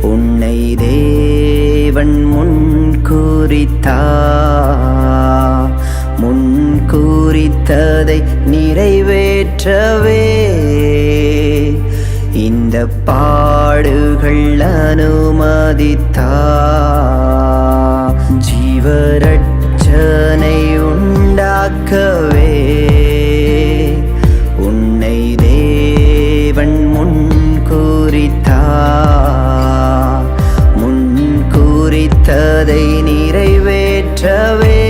உன்னை தேவன் முன் குறித்தா? முன் குறித்ததை நிறைவேற்றவே. இந்த பாடுகள் அனுமதித்தா? ஜீவரட்சனை உண்டாக்கவே. குறித்தா? முன் குறித்ததை நிறைவேற்றவே.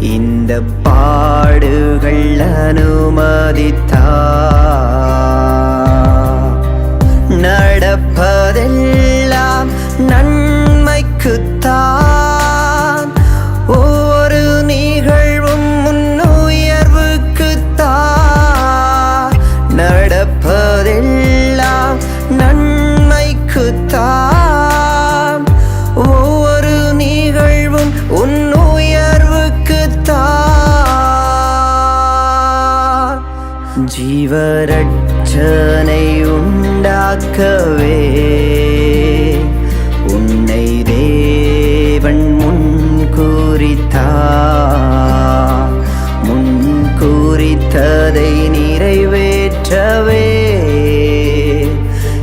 இந்த பாடுகள் அனுமதித்தா? நடப்பதில் ஜீவரட்சனை உண்டாக்கவே உன்னை தேவன் முன் குறித்தா முன் குறித்ததை நிறைவேற்றவே.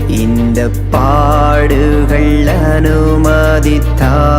இந்த பாடுகள் அனுமதித்தா.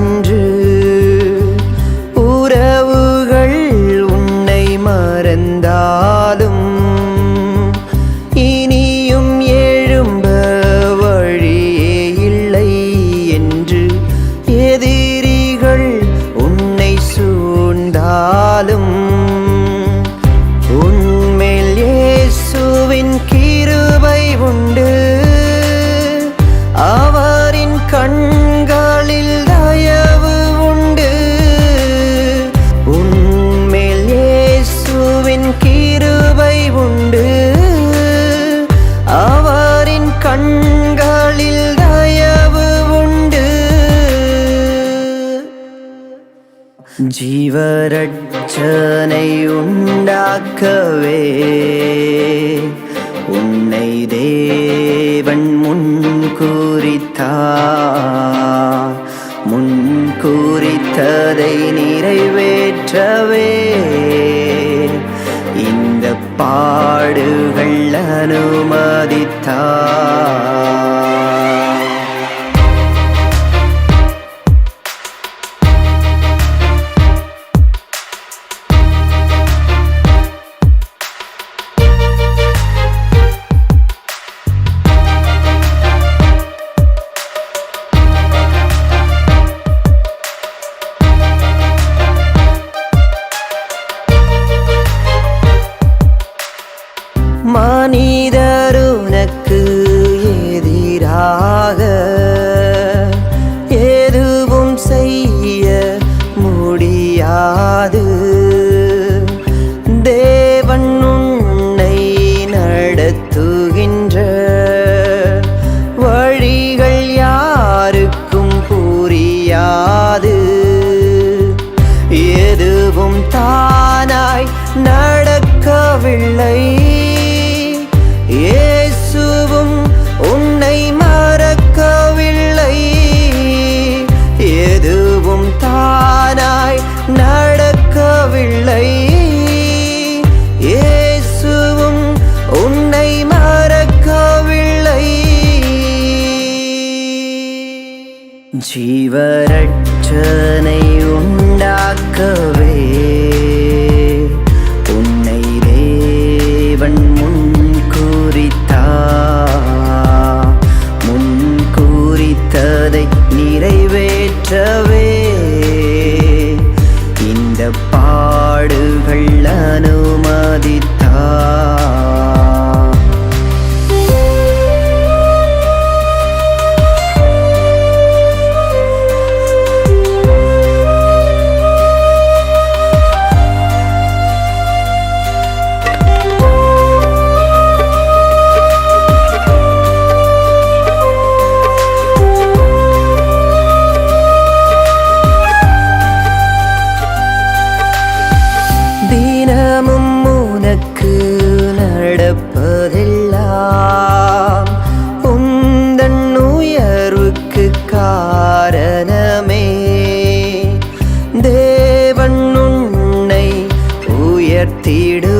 என்று ஜீவரட்சனை உண்டாக்கவே உன்னை தேவன் முன் குறித்தா. முன் குறித்ததை நிறைவேற்றவே. இந்த பாடுகள் அனுமதித்தா. അടുത്തു ஜீவரட்சனை நடத்திட